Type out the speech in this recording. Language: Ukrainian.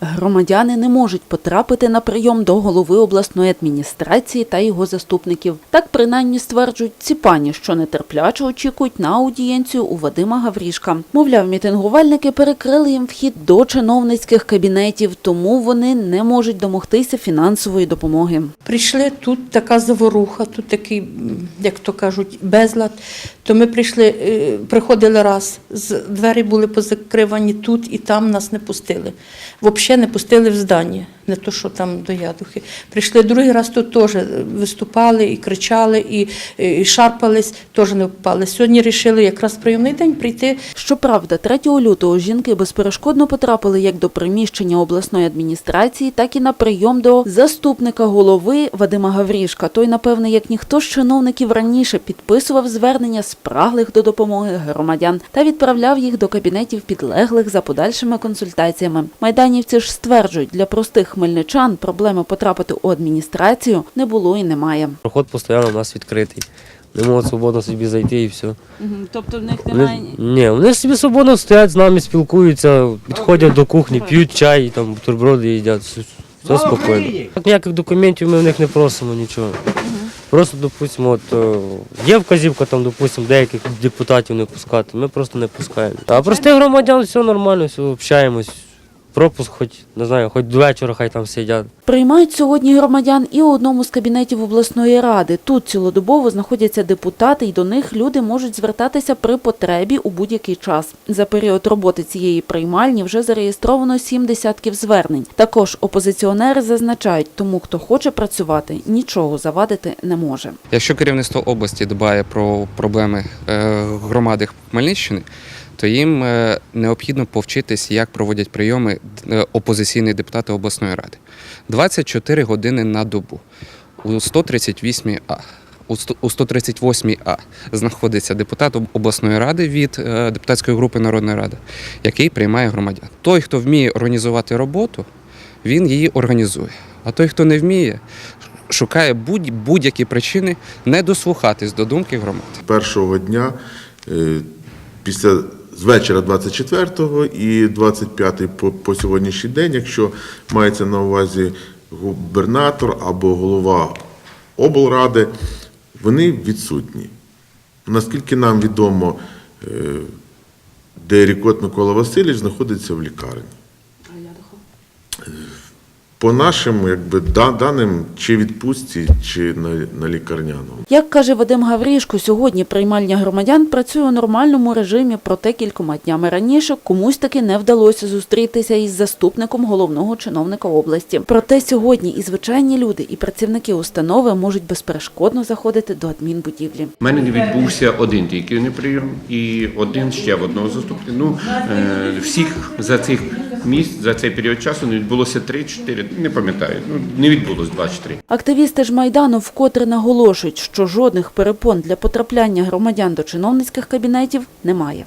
Громадяни не можуть потрапити на прийом до голови обласної адміністрації та його заступників. Так принаймні стверджують ці пані, що нетерпляче очікують на аудієнцію у Вадима Гаврішка. Мовляв, мітингувальники перекрили їм вхід до чиновницьких кабінетів, тому вони не можуть домогтися фінансової допомоги. Прийшли тут така заворуха, тут такий, як то кажуть, безлад. То ми прийшли, е, приходили раз, двері були позакривані тут і там нас не пустили. Взагалі не пустили в здання, не то, що там до ядухи. Прийшли другий раз тут теж виступали і кричали, і, і шарпались, теж не впали. Сьогодні вирішили якраз прийомний день прийти. Щоправда, 3 лютого жінки безперешкодно потрапили як до приміщення обласної адміністрації, так і на прийом до заступника голови Вадима Гаврішка. Той, напевне, як ніхто з чиновників раніше підписував звернення спраглих до допомоги громадян та відправляв їх до кабінетів підлеглих за подальшими консультаціями. Майданівці ж стверджують, для простих хмельничан проблеми потрапити у адміністрацію не було і немає. Проход постійно у нас відкритий. Не можуть свободно собі зайти і все. Тобто в них Вони, ні, вони собі свободно стоять з нами, спілкуються, підходять до кухні, п'ють чай, там бутерброди їдять. Все, все спокійно. Ніяких документів ми в них не просимо нічого. Просто, допустимо, от, е, є вказівка, там, допустимо, деяких депутатів не пускати, ми просто не пускаємо. А простих громадян все нормально, все общаємось. Пропуск, хоч не знаю, хоч до вечора хай там сидять. Приймають сьогодні громадян і у одному з кабінетів обласної ради. Тут цілодобово знаходяться депутати, і до них люди можуть звертатися при потребі у будь-який час. За період роботи цієї приймальні вже зареєстровано сім десятків звернень. Також опозиціонери зазначають, тому хто хоче працювати, нічого завадити не може. Якщо керівництво області дбає про проблеми е, громади Хмельниччини, то їм е, необхідно повчитись, як проводять прийоми е, опозиційні депутати обласної ради. 24 години на добу у 138 А. У 138 А знаходиться депутат обласної ради від е, депутатської групи Народної ради, який приймає громадян. Той, хто вміє організувати роботу, він її організує. А той, хто не вміє, шукає будь- будь-які причини не дослухатись до думки громади. першого дня після з вечора 24-го і 25-й по, по сьогоднішній день, якщо мається на увазі губернатор або голова облради, вони відсутні. Наскільки нам відомо, де Рікот Микола Васильович знаходиться в лікарні. По нашим якби, да- даним, чи відпустці, чи на, на лікарняному. Як каже Вадим Гаврішко, сьогодні приймальня громадян працює у нормальному режимі, проте кількома днями раніше комусь таки не вдалося зустрітися із заступником головного чиновника області. Проте сьогодні і звичайні люди, і працівники установи можуть безперешкодно заходити до адмінбудівлі. У мене не відбувся один тільки не прийом і один ще в одного заступника. Ну, е, всіх за цих місць, за цей період часу не відбулося 3-4, не пам'ятаю, ну, не відбулось 2 чи 3. Активісти ж майдану вкотре наголошують, що жодних перепон для потрапляння громадян до чиновницьких кабінетів немає.